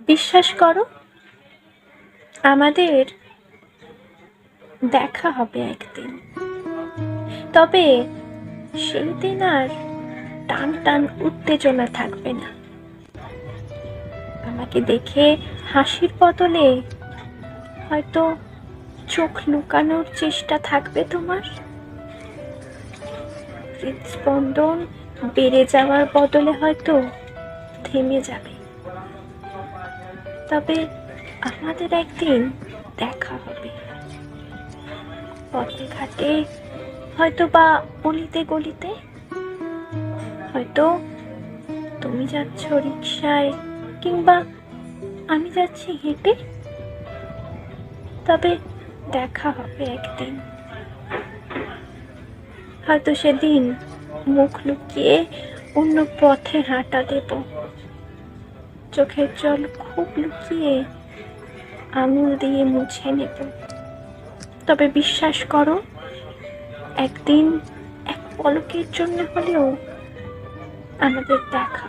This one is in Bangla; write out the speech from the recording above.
বিশ্বাস করো, আমাদের দেখা হবে একদিন। তবে সেই দিন আর টান টান উত্তেজনা থাকবে না। আমাকে দেখে হাসির বদলে হয়তো চোখ লুকানোর চেষ্টা থাকবে তোমার। হৃদস্পন্দন বেড়ে যাওয়ার বদলে হয়তো থেমে যাবে। তবে আমাদের একদিন দেখা হবে। পথে ঘাটে হয়তো বা অলিতে গলিতে, হয়তো তুমি যাচ্ছ রিক্সায় কিংবা আমি যাচ্ছি হেঁটে, তবে দেখা হবে একদিন। হয়তো সেদিন মুখ লুকিয়ে অন্য পথে হাঁটা দেব। চোখের জল খুব লুকিয়ে আঙুল দিয়ে মুছে নেব। তবে বিশ্বাস করো, একদিন এক পলকের জন্য হলেও আমাদের দেখা